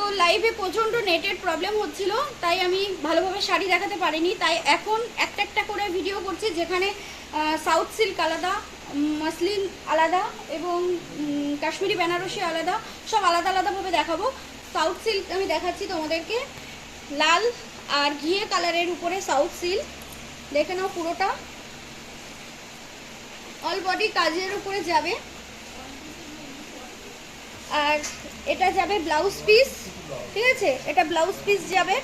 তো লাইভে প্রচণ্ড নেটের প্রবলেম হচ্ছিল, তাই আমি ভালোভাবে শাড়ি দেখাতে পারিনি। তাই এখন একটা একটা করে ভিডিও করছি, যেখানে সাউথ সিল্ক আলাদা মাসলিন আলাদা এবং কাশ্মীরি বেনারসি আলাদা, সব আলাদা আলাদাভাবে দেখাবো। সাউথ সিল্ক আমি দেখাচ্ছি তোমাদেরকে। লাল আর ঘিয়ে কালারের উপরে সাউথ সিল্ক দেখে নাও পুরোটা। অল বডি কাজের উপরে যাবে। আর এটা যাবে ব্লাউজ পিস ঠিক আছে? এটা ব্লাউজ পিস যাবে।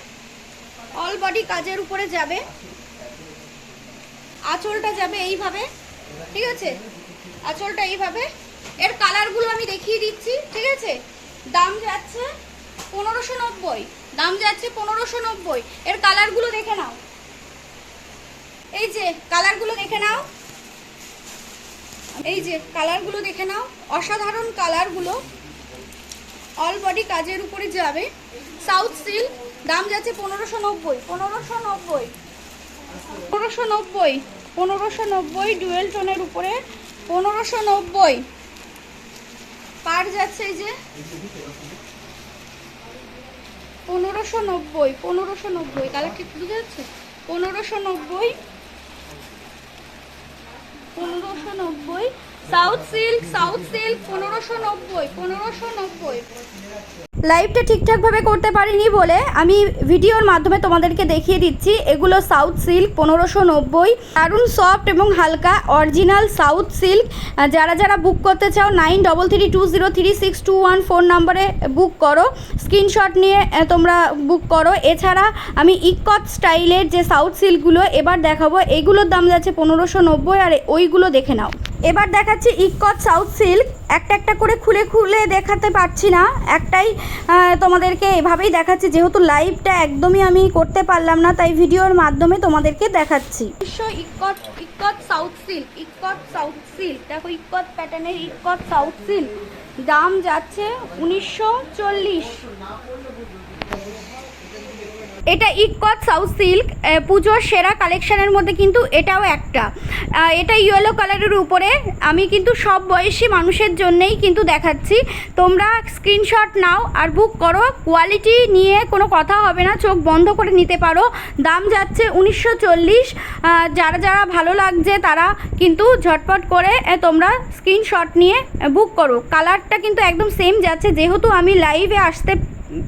অল বডি কাজের উপরে যাবে। আঁচলটা যাবে এইভাবে, ঠিক আছে? আঁচলটা এইভাবে। এর কালারগুলো আমি দেখিয়ে দিচ্ছি, ঠিক আছে? দাম যাচ্ছে পনেরোশো নব্বই। দাম যাচ্ছে পনেরোশো নব্বই। এর কালারগুলো দেখে নাও। এই যে কালারগুলো দেখে নাও। এই যে কালারগুলো দেখে নাও। অসাধারণ কালারগুলো অল বডি কাজের উপরে যাবে। সাউথ সিল্ক দাম যাচ্ছে পনেরোশো নব্বই পনেরোশো নব্বই। পনেরোশো নব্বই পনেরোশো নব্বই ডুয়েল টোনের উপরে পনেরোশো নব্বই। পার যাচ্ছে এই যে পনেরোশো নব্বই পনেরোশো নব্বই। কালার ঠিক বুঝতে যাচ্ছে? পনেরোশো নব্বই পনেরোশো নব্বই সাউথ সিল্ক সাউথ সিল্ক পনেরোশো নব্বই পনেরোশো নব্বই। লাইভটা ঠিকঠাকভাবে করতে পারিনি বলে আমি ভিডিওর মাধ্যমে তোমাদেরকে দেখিয়ে দিচ্ছি। এগুলো সাউথ সিল্ক পনেরোশো নব্বই। দারুণ সফট এবং হালকা অরিজিনাল সাউথ সিল্ক। যারা যারা বুক করতে চাও nine double three two zero three six two one four নাম্বারে বুক করো। স্ক্রিনশট নিয়ে তোমরা বুক করো। এছাড়া আমি ইকত স্টাইলের যে সাউথ সিল্কগুলো এবার দেখাবো এইগুলোর দাম যাচ্ছে পনেরোশো নব্বই আর ওইগুলো দেখে নাও। এবার দেখাচ্ছি ইকত সাউথ সিল্ক। একটা একটা করে খুলে খুলে দেখাতে পারছি না। একটাই তোমাদেরকে এভাবেই দেখাচ্ছি। যেহেতু লাইভটা একদমই আমি করতে পারলাম না, তাই ভিডিওর মাধ্যমে তোমাদেরকে দেখাচ্ছি। South silk south silk. দেখো প্যাটার্নের সাউথ সিল্ক। দাম যাচ্ছে উনিশশো চল্লিশ। এটা ইকত সাউথ সিল্ক পুজোর সেরা কালেকশানের মধ্যে কিন্তু এটাও একটা। এটা ইয়েলো কালারের উপরে। আমি কিন্তু সব বয়সী মানুষের জন্যেই কিন্তু দেখাচ্ছি। তোমরা স্ক্রিনশট নাও আর বুক করো। কোয়ালিটি নিয়ে কোনো কথা হবে না, চোখ বন্ধ করে নিতে পারো। দাম যাচ্ছে উনিশশো চল্লিশ। যারা যারা ভালো লাগছে তারা কিন্তু ঝটপট করে তোমরা স্ক্রিনশট নিয়ে বুক করো। কালারটা কিন্তু একদম সেম যাচ্ছে। যেহেতু আমি লাইভে আসতে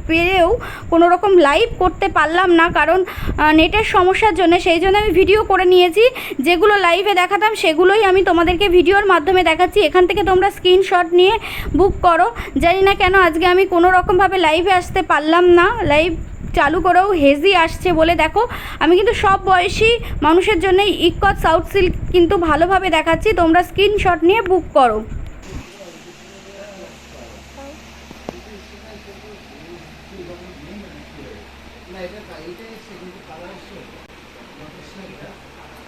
পেরেও কোনো রকম লাইভ করতে পারলাম না, কারণ নেটের সমস্যার জন্য, সেই জন্য আমি ভিডিও করে নিয়েছি। যেগুলো লাইভে দেখাতাম, সেগুলোই আমি তোমাদেরকে ভিডিওর মাধ্যমে দেখাচ্ছি। এখান থেকে তোমরা স্ক্রিনশট নিয়ে বুক করো। জানি না কেন আজকে আমি কোনো রকমভাবে লাইভে আসতে পারলাম না। লাইভ চালু করেও হেজি আসছে বলে দেখো। আমি কিন্তু সব বয়সী মানুষের জন্য ইকত সাউথ সিল্ক কিন্তু ভালোভাবে দেখাচ্ছি। তোমরা স্ক্রিনশট নিয়ে বুক করো।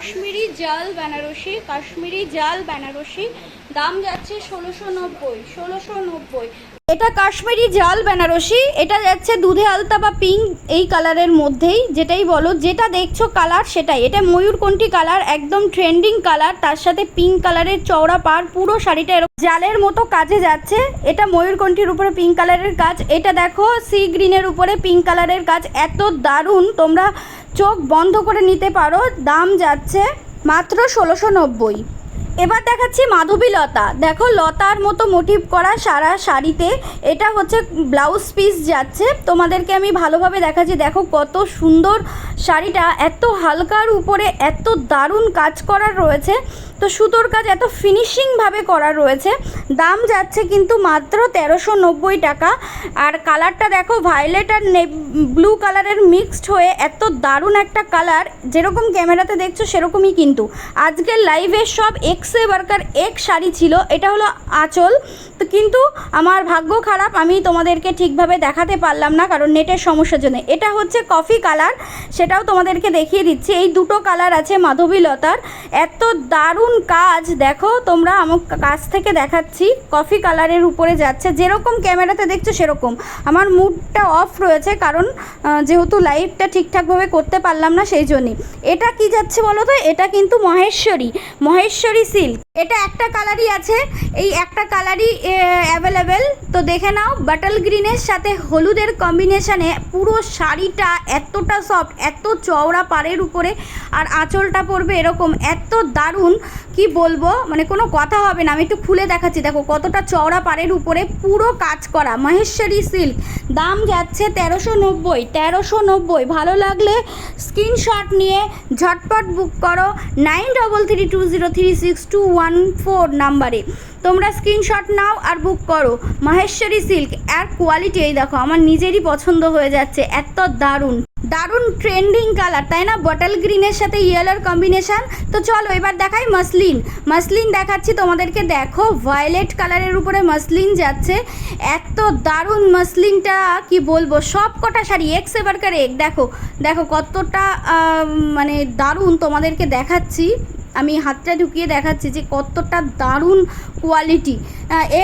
কাশ্মীরি জাল বেনারসি কাশ্মীরি জাল বেনারসি দাম যাচ্ছে ষোলোশো নব্বই ষোলোশো নব্বই। এটা কাশ্মীরি জাল বেনারসি। এটা যাচ্ছে দুধে আলতা বা পিঙ্ক এই কালারের মধ্যেই। যেটাই বলো, যেটা দেখছ কালার সেটাই। এটা ময়ূরকণ্ঠী কালার একদম ট্রেন্ডিং কালার তার সাথে পিঙ্ক কালারের চওড়া পার পুরো শাড়িটা এরকম। জালের মতো কাজে যাচ্ছে। এটা ময়ূরকণ্ঠীর উপরে পিঙ্ক কালারের কাজ। এটা দেখো সি গ্রিনের উপরে পিঙ্ক কালারের কাজ। এত দারুণ, তোমরা চোখ বন্ধ করে নিতে পারো। দাম যাচ্ছে মাত্র ষোলোশো নব্বই। এবার দেখাচ্ছি মাধবী লতা। দেখো, লতার মতো মোটিভ করা সারা শাড়িতে। এটা হচ্ছে ব্লাউজ পিস যাচ্ছে। তোমাদেরকে আমি ভালোভাবে দেখাচ্ছি। দেখো কত সুন্দর শাড়িটা এত হালকার উপরে এত দারুণ কাজ করার রয়েছে, তো সুতোর কাজ এত ফিনিশিংভাবে করা রয়েছে, দাম যাচ্ছে কিন্তু মাত্র তেরোশো নব্বই টাকা। আর কালারটা দেখো ভায়োলেট আর ব্লু কালারের মিক্সড হয়ে এত দারুণ একটা কালার যেরকম ক্যামেরাতে দেখছ সেরকমই কিন্তু। আজকের লাইভে সব এক্সে বার্কার এক শাড়ি ছিল, এটা হলো আঁচল। তো কিন্তু আমার ভাগ্য খারাপ, আমি তোমাদেরকে ঠিকভাবে দেখাতে পারলাম না, কারণ নেটের সমস্যার জন্য। এটা হচ্ছে কফি কালার সেটাও তোমাদেরকে দেখিয়ে দিচ্ছি। এই দুটো কালার আছে মাধবী লতার এত দারুণ কাজ, দেখো তোমরা আমার কাছ থেকে দেখাচ্ছি। কফি কালারের উপরে যাচ্ছে। যেরকম ক্যামেরাতে দেখছ সেরকম। আমার মুডটা অফ রয়েছে কারণ যেহেতু লাইভটা ঠিকঠাকভাবে করতে পারলাম না সেই জন্যই এটা কি যাচ্ছে বলো তো? এটা কিন্তু মহেশ্বরী। মহেশ্বরী সিল্ক এটা একটা কালারই আছে। এই একটা কালারই অ্যাভেলেবেল তো দেখে নাও বাটল গ্রিনের সাথে হলুদের কম্বিনেশানে পুরো শাড়িটা এতটা সফট এত চওড়া পাড়ের উপরে আর আঁচলটা পড়বে এরকম, এত দারুণ, কি বলব? মানে কোনো কথা হবে না, আমি একটু খুলে দেখাচ্ছি। দেখো কতটা চওড়া পাড়ের উপরে পুরো কাজ করা, মহেশ্বরী সিল্ক। দাম যাচ্ছে তেরোশো নব্বই তেরোশো নব্বই। ভালো লাগলে স্ক্রিনশট নিয়ে ঝটপট বুক করো nine double three two zero three six two one four নাম্বারে। তোমরা স্ক্রিনশট নাও আর বুক করো, মহেশ্বরী সিল্ক। আর কোয়ালিটি এই দেখো, আমার নিজেরই পছন্দ হয়ে যাচ্ছে, এত দারুণ। দারুণ ট্রেন্ডিং কালার তাই না? বটল গ্রিনের সাথে ইয়েলোর কম্বিনেশান তো চলো, এবার দেখাই মাসলিন মাসলিন দেখাচ্ছি তোমাদেরকে। দেখো ভায়োলেট কালারের উপরে মাসলিন যাচ্ছে। এত দারুণ মাসলিনটা কি বলব? সব কটা শাড়ি এক্স এবারকার এক দেখো দেখো কতটা মানে দারুণ তোমাদেরকে দেখাচ্ছি। আমি হাতটা ঢুকিয়ে দেখাচ্ছি যে কতটা দারুণ কোয়ালিটি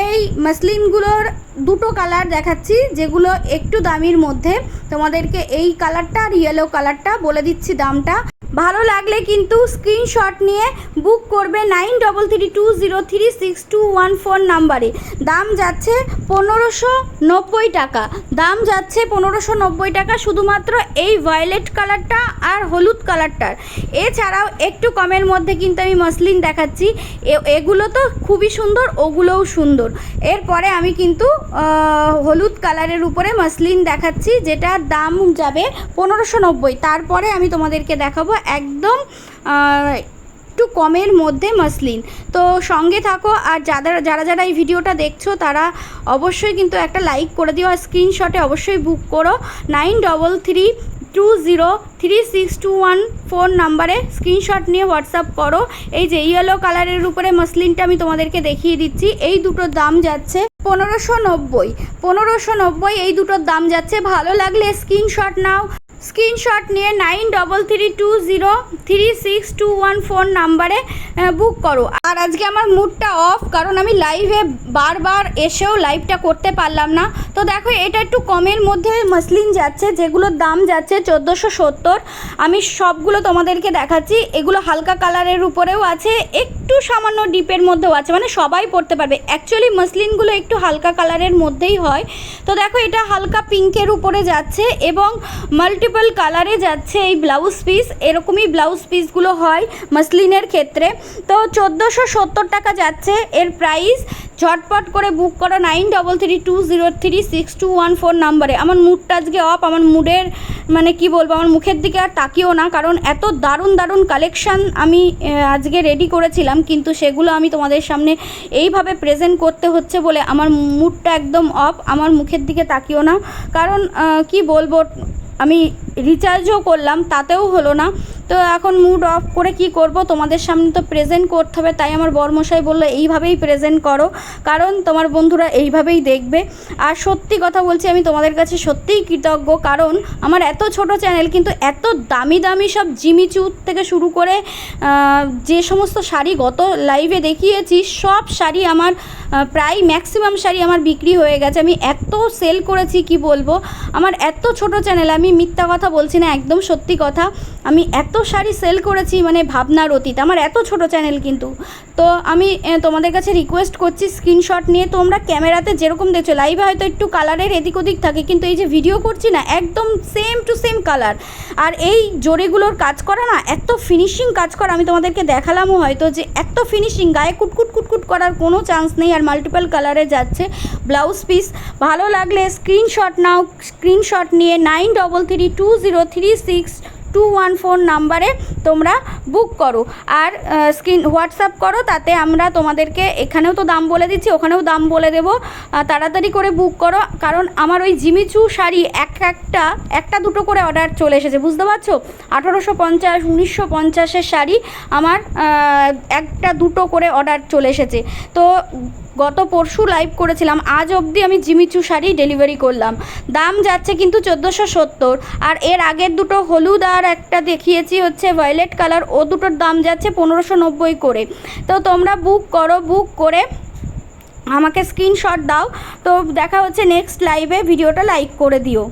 এই মাসলিনগুলোর দুটো কালার দেখাচ্ছি, যেগুলো একটু দামির মধ্যে। তোমাদেরকে এই কালারটা আর ইয়েলো কালারটা বলে দিচ্ছি দামটা। ভালো লাগলে কিন্তু স্ক্রিনশট নিয়ে বুক করবে nine double three two zero three six two one four নাম্বারে। দাম যাচ্ছে পনেরোশো নব্বই টাকা। দাম যাচ্ছে পনেরোশো নব্বই টাকা শুধুমাত্র এই ভায়োলেট কালারটা আর হলুদ কালারটার এছাড়াও একটু কমের মধ্যে কিন্তু আমি মসলিন দেখাচ্ছি। এগুলো তো খুবই সুন্দর, ওগুলোও সুন্দর। এরপরে আমি কিন্তু হলুদ কালারের উপরে মসলিন দেখাচ্ছি, যেটার দাম যাবে পনেরোশো নব্বই। তারপরে আমি তোমাদেরকে দেখাবো একদম একটু কমের মধ্যে মসলিন। তো সঙ্গে থাকো, আর যারা যারা যারা এই ভিডিওটা দেখছ, তারা অবশ্যই কিন্তু একটা লাইক করে দিও, আর স্ক্রিনশটে অবশ্যই বুক করো। Nine double three two zero three six two one four নাম্বারে স্ক্রিনশট নিয়ে হোয়াটসঅ্যাপ করো। এই যে ইয়েলো কালারের উপরে মসলিনটা আমি তোমাদেরকে দেখিয়ে দিচ্ছি। এই দুটোর দাম যাচ্ছে পনেরোশো নব্বই। পনেরোশো নব্বই এই দুটোর দাম যাচ্ছে। ভালো লাগলে স্ক্রিনশট নাও। স্ক্রিনশট নিয়ে nine double three two zero three six two one four নাম্বারে বুক করো। আর আজকে আমার মুডটা অফ কারণ আমি লাইভে বারবার এসেও লাইভটা করতে পারলাম না। তো দেখো, এটা একটু কমের মধ্যে মসলিন যাচ্ছে, যেগুলোর দাম যাচ্ছে চোদ্দোশো সত্তর। আমি সবগুলো তোমাদেরকে দেখাচ্ছি। এগুলো হালকা কালারের উপরেও আছে একটু সামান্য ডিপের মধ্যেও আছে মানে সবাই পরতে পারবে। অ্যাকচুয়ালি মসলিনগুলো একটু হালকা কালারের মধ্যেই হয়। তো দেখো, এটা হালকা পিঙ্কের উপরে যাচ্ছে এবং মাল্টিপল কালারে যাচ্ছে এই ব্লাউজ পিস এরকমই ব্লাউজ পিসগুলো হয় মসলিনের ক্ষেত্রে। তো চোদ্দোশো সত্তর টাকা যাচ্ছে এর প্রাইস ঝটপট করে বুক করো nine double three two zero three six two one four নাম্বারে আমার মুডটা আজকে অফ আমার মুডের মানে কি বলব, আমার মুখের দিকে আর তাকিও না, কারণ এত দারুণ দারুণ কালেকশান আমি আজকে রেডি করেছিলাম, কিন্তু সেগুলো আমি তোমাদের সামনে এইভাবে প্রেজেন্ট করতে হচ্ছে বলে আমার মুডটা একদম অফ আমার মুখের দিকে তাকিও না। কারণ কি বলব, আমি রিচার্জও করলাম, তাতেও হলো না। তো এখন মুড অফ করে কি করব? তোমাদের সামনে তো প্রেজেন্ট করতে হবে, তাই আমার বরমশাই বলল, এইভাবেই প্রেজেন্ট করো। কারণ তোমার বন্ধুরা এইভাবেই দেখবে। আর সত্যি কথা বলছি, আমি তোমাদের কাছে সত্যিই কৃতজ্ঞ, কারণ আমার এত ছোট চ্যানেল কিন্তু এত দামি দামি সব জিমিচু থেকে শুরু করে যে সমস্ত শাড়ি গত লাইভে দেখিয়েছি, সব শাড়ি আমার প্রায় ম্যাক্সিমাম শাড়ি আমার বিক্রি হয়ে গেছে। আমি এত সেল করেছি, কি বলব? আমার এত ছোট চ্যানেল আমি মিথ্যা কথা বলছি না, একদম সত্যি কথা। আমি এত শাড়ি সেল করেছি মানে ভাবনার অতীত। আমার এত ছোট চ্যানেল কিন্তু। তো আমি তোমাদের কাছে রিকোয়েস্ট করছি স্ক্রিনশট নিয়ে। তোমরা ক্যামেরাতে যেরকম দেখছ লাইভে হয়তো একটু কালারের এদিক ওদিক থাকে, কিন্তু এই যে ভিডিও করছি না, একদম সেম টু সেম কালার আর এই জোরেগুলোর কাজ করা না, এত ফিনিশিং কাজ করা, আমি তোমাদেরকে দেখালামও হয়তো যে এত ফিনিশিং গায়ে কুটকুট কুটকুট করার কোনো চান্স নেই, আর মাল্টিপল কালারে যাচ্ছে ব্লাউজ পিস ভালো লাগলে স্ক্রিনশট নাও স্ক্রিনশট নিয়ে nine double three two zero three six two one four নাম্বারে তোমরা বুক করো। আর স্ক্রিন হোয়াটসঅ্যাপ করো, তাতে আমরা তোমাদেরকে এখানেও তো দাম বলে দিচ্ছি, ওখানেও দাম বলে দেবো। তাড়াতাড়ি করে বুক করো, কারণ আমার ওই জিমিচু শাড়ি এক একটা একটা দুটো করে অর্ডার চলে এসেছে, বুঝতে পারছ? আঠারোশো পঞ্চাশ, উনিশশো পঞ্চাশের শাড়ি আমার একটা দুটো করে অর্ডার চলে এসেছে। তো গত পরশু লাইভ করেছিলাম, আজ অবধি আমি জিমিচু শাড়ি ডেলিভারি করলাম। দাম যাচ্ছে কিন্তু চোদ্দোশো সত্তর, আর এর আগের দুটো হলুদ আর একটা দেখিয়েছি হচ্ছে ভায়োলেট কালার ও দুটোর দাম যাচ্ছে পনেরোশো নব্বই করে। তো তোমরা বুক করো বুক করে আমাকে স্ক্রিনশট দাও। তো দেখা হচ্ছে নেক্সট লাইভে ভিডিওটা লাইক করে দিও।